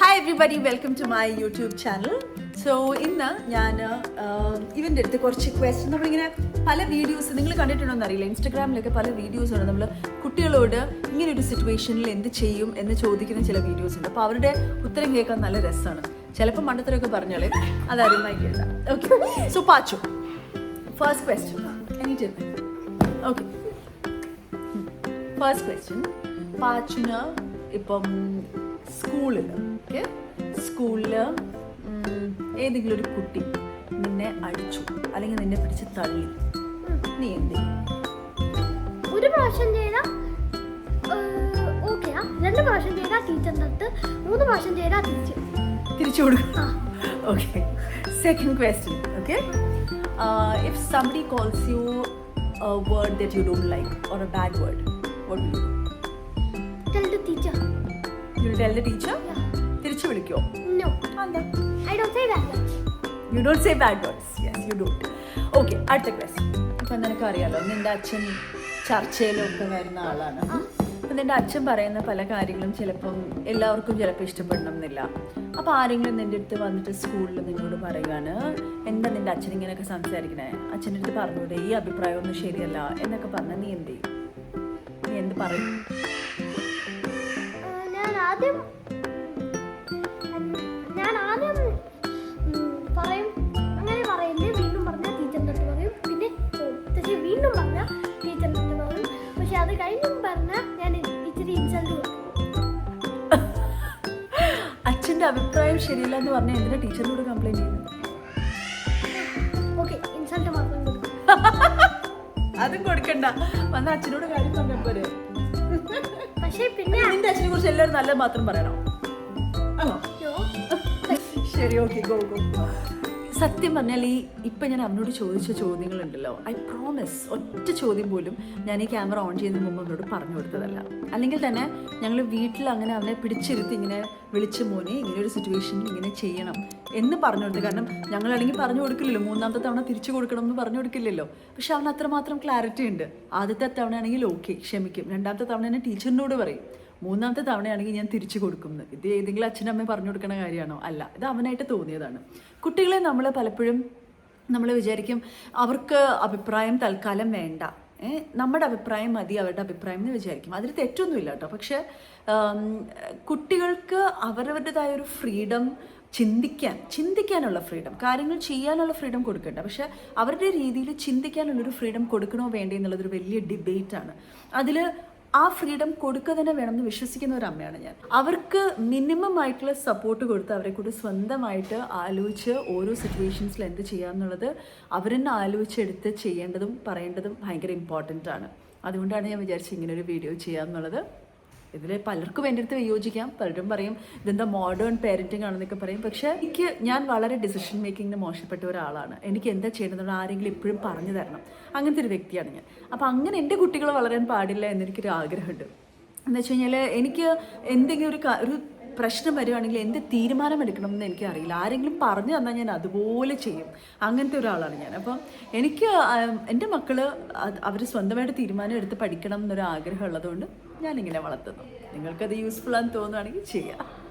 Hi everybody welcome to my YouTube channel so ഇന്ന് ഞാൻ ഇവന്റെ അടുത്ത് കുറച്ച് ക്വസ്റ്റ്യൻ നമ്മളിങ്ങനെ പല വീഡിയോസ് നിങ്ങൾ കണ്ടിട്ടുണ്ടോ എന്നറിയില്ല. ഇൻസ്റ്റഗ്രാമിലൊക്കെ പല വീഡിയോസ് ഉണ്ട്. നമ്മൾ കുട്ടികളോട് ഇങ്ങനെ ഒരു സിറ്റുവേഷനിൽ എന്ത് ചെയ്യും എന്ന് ചോദിക്കുന്ന ചില വീഡിയോസ് ഉണ്ട്. അപ്പോൾ അവരുടെ ഉത്തരം കേൾക്കാൻ നല്ല രസമാണ്. ചിലപ്പോൾ മണ്ടത്തരൊക്കെ പറഞ്ഞാലേ അതാരും okay so Pachu. First question okay first question പാച്ചുന് ഇപ്പം സ്കൂളിൽ ഓക്കെ. സ്കൂളിൽ ഏതെങ്കിലും ഒരു കുട്ടി നിന്നെ അടിച്ചു അല്ലെങ്കിൽ നിന്നെ പിടിച്ച് തള്ളി. നീ എന്ത് ഒരു പ്രാവശ്യം ചെയ്ത ഓക്കെയാ രണ്ട് പ്രാവശ്യം ചെയ്താൽ ടീച്ചർ അടുത്ത് മൂന്ന് പ്രാവശ്യം ചെയ്താൽ തിരിച്ച്. തിരിച്ചു കൊടുക്കും. Okay. Second question okay? If somebody calls you word that you don't like or a bad word what you tell you teacher you the teacher? Teacher തിരിച്ചു വിളിക്കോ no I don't say bad that you don't say bad words yes you don't okay അടുത്ത question അപ്പം നിനക്ക് അറിയാലോ നിന്റെ അച്ഛൻ ചർച്ചയിലൊക്കെ വരുന്ന ആളാണ്. അപ്പം നിന്റെ അച്ഛൻ പറയുന്ന പല കാര്യങ്ങളും ചിലപ്പം എല്ലാവർക്കും ചിലപ്പോൾ ഇഷ്ടപ്പെടണം എന്നില്ല അപ്പോൾ ആരെങ്കിലും നിന്റെ അടുത്ത് വന്നിട്ട് സ്കൂളിൽ നിന്നോട് പറയുകയാണ് എന്താ നിന്റെ അച്ഛൻ ഇങ്ങനെയൊക്കെ സംസാരിക്കണേ? അച്ഛന്റെ അടുത്ത് പറഞ്ഞൂടെ ഈ അഭിപ്രായമൊന്നും ശരിയല്ല എന്നൊക്കെ പറഞ്ഞാൽ നീ എന്ത് ചെയ്യും? നീ എന്ത് പറയും? ആദ്യം ഞാൻ ആദ്യം പറയും അങ്ങനെ പറയില്ലേ വീണ്ടും പറഞ്ഞാൽ ടീച്ചറിന്റെ അടുത്ത് പറയും. പിന്നെ പോകും പക്ഷേ വീണ്ടും പറഞ്ഞാൽ ടീച്ചറിന്റെ അടുത്ത് പറയും. പക്ഷെ അത് കഴിഞ്ഞും പറഞ്ഞാൽ ഞാൻ ഇച്ചിരി ഇൻസൾട്ട് കൊടുക്കും അച്ഛന്റെ അഭിപ്രായം ശരിയില്ല എന്ന് പറഞ്ഞാൽ എന്തിനാ ടീച്ചറിനോട് കംപ്ലൈന്റ് ചെയ്യുന്നത് ഓക്കെ ഇൻസൾട്ട് മാത്രം അതും കൊടുക്കണ്ട. വന്ന അച്ഛനോട് കാര്യം പറഞ്ഞാൽ പോരെ. പക്ഷേ പിന്നെ നിന്റെ അച്ഛനെ കുറിച്ച് എല്ലാവരും നല്ലത് മാത്രം പറയണം. ശരി ഓക്കെ ഗോ ഗോ. സത്യം പറഞ്ഞാൽ ഈ ഇപ്പം ഞാൻ അവനോട് ചോദിച്ച ചോദ്യങ്ങളുണ്ടല്ലോ. ഐ പ്രോമിസ് ഒറ്റ ചോദ്യം പോലും ഞാൻ ഈ ക്യാമറ ഓൺ ചെയ്യുന്നതിന് മുമ്പ് അവനോട് പറഞ്ഞു കൊടുത്തതല്ല. അല്ലെങ്കിൽ തന്നെ ഞങ്ങൾ വീട്ടിൽ അങ്ങനെ അവനെ പിടിച്ചിരുത്തി ഇങ്ങനെ വിളിച്ച മോനെ ഇങ്ങനെ ഒരു സിറ്റുവേഷനിൽ ഇങ്ങനെ ചെയ്യണം എന്ന് പറഞ്ഞു കൊടുത്തു. കാരണം ഞങ്ങളാണെങ്കിൽ പറഞ്ഞു കൊടുക്കില്ലല്ലോ. മൂന്നാമത്തെ തവണ തിരിച്ചു കൊടുക്കണം എന്ന് പറഞ്ഞു കൊടുക്കില്ലല്ലോ. പക്ഷെ അവൻ അത്രമാത്രം ക്ലാരിറ്റി ഉണ്ട്. ആദ്യത്തെ തവണയാണെങ്കിൽ ഓക്കെ ക്ഷമിക്കും. രണ്ടാമത്തെ തവണ തന്നെ ടീച്ചറിനോട് പറയും. മൂന്നാമത്തെ തവണയാണെങ്കിൽ ഞാൻ തിരിച്ചു കൊടുക്കുന്നത് ഇത് ഏതെങ്കിലും അച്ഛനമ്മ പറഞ്ഞു കൊടുക്കുന്ന കാര്യമാണോ? അല്ല. ഇത് അവനായിട്ട് തോന്നിയതാണ്. കുട്ടികളെ നമ്മൾ പലപ്പോഴും നമ്മൾ വിചാരിക്കും അവർക്ക് അഭിപ്രായം തൽക്കാലം വേണ്ട. നമ്മുടെ അഭിപ്രായം മതി അവരുടെ അഭിപ്രായം എന്ന് വിചാരിക്കും. അതിൽ തെറ്റൊന്നുമില്ല കേട്ടോ. പക്ഷെ കുട്ടികൾക്ക് അവരവരുടേതായ ഒരു ഫ്രീഡം ചിന്തിക്കാൻ ചിന്തിക്കാനുള്ള ഫ്രീഡം കാര്യങ്ങൾ ചെയ്യാനുള്ള ഫ്രീഡം കൊടുക്കണ്ട. പക്ഷെ അവരുടെ രീതിയിൽ ചിന്തിക്കാനുള്ളൊരു ഫ്രീഡം കൊടുക്കണോ വേണ്ടേ എന്നുള്ളതൊരു വലിയ ഡിബേറ്റാണ്. അതിൽ ആ ഫ്രീഡം കൊടുക്കുക തന്നെ വേണമെന്ന് വിശ്വസിക്കുന്ന ഒരു അമ്മയാണ് ഞാൻ. അവർക്ക് മിനിമം ആയിട്ടുള്ള സപ്പോർട്ട് കൊടുത്ത് അവരെ കൂടി സ്വന്തമായിട്ട് ആലോചിച്ച് ഓരോ സിറ്റുവേഷൻസിൽ എന്ത് ചെയ്യാമെന്നുള്ളത് അവരെന്നെ ആലോചിച്ചെടുത്ത് ചെയ്യേണ്ടതും പറയേണ്ടതും ഭയങ്കര ഇമ്പോർട്ടന്റ് ആണ്. അതുകൊണ്ടാണ് ഞാൻ വിചാരിച്ചത് ഇങ്ങനെ ഒരു വീഡിയോ ചെയ്യാമെന്നുള്ളത് ഇതിൽ പലർക്കും എന്റെ അടുത്ത് വിയോജിക്കാം. പലരും പറയും ഇതെന്താ മോഡേൺ പേരന്റിംഗ് ആണെന്നൊക്കെ പറയും. പക്ഷേ എനിക്ക് ഞാൻ വളരെ ഡിസിഷൻ മേക്കിങ്ങിന് മോശപ്പെട്ട ഒരാളാണ്. എനിക്ക് എന്താ ചെയ്യേണ്ടതെന്ന് ആരെങ്കിലും എപ്പോഴും പറഞ്ഞു തരണം. അങ്ങനത്തെ ഒരു വ്യക്തിയാണ് ഞാൻ. അപ്പോൾ അങ്ങനെ എന്റെ കുട്ടികൾ വളരാൻ പാടില്ല എന്നെനിക്കൊരു ആഗ്രഹമുണ്ട്. എന്ന് വെച്ച് കഴിഞ്ഞാൽ എനിക്ക് എന്തെങ്കിലും ഒരു ഒരു പ്രശ്നം വരുവാണെങ്കിൽ എന്ത് തീരുമാനം എടുക്കണം എന്ന് എനിക്കറിയില്ല. ആരെങ്കിലും പറഞ്ഞു തന്നാൽ ഞാൻ അതുപോലെ ചെയ്യും. അങ്ങനത്തെ ഒരാളാണ് ഞാൻ. അപ്പം എനിക്ക് എന്റെ മക്കൾ അവർ സ്വന്തമായിട്ട് തീരുമാനം എടുത്ത് പഠിക്കണം എന്നൊരു ആഗ്രഹം ഉള്ളതുകൊണ്ട് ഞാനിങ്ങനെ വളർത്തുന്നു. നിങ്ങൾക്കത് യൂസ്ഫുൾ ആണെന്ന് തോന്നുകയാണെങ്കിൽ ചെയ്യാം.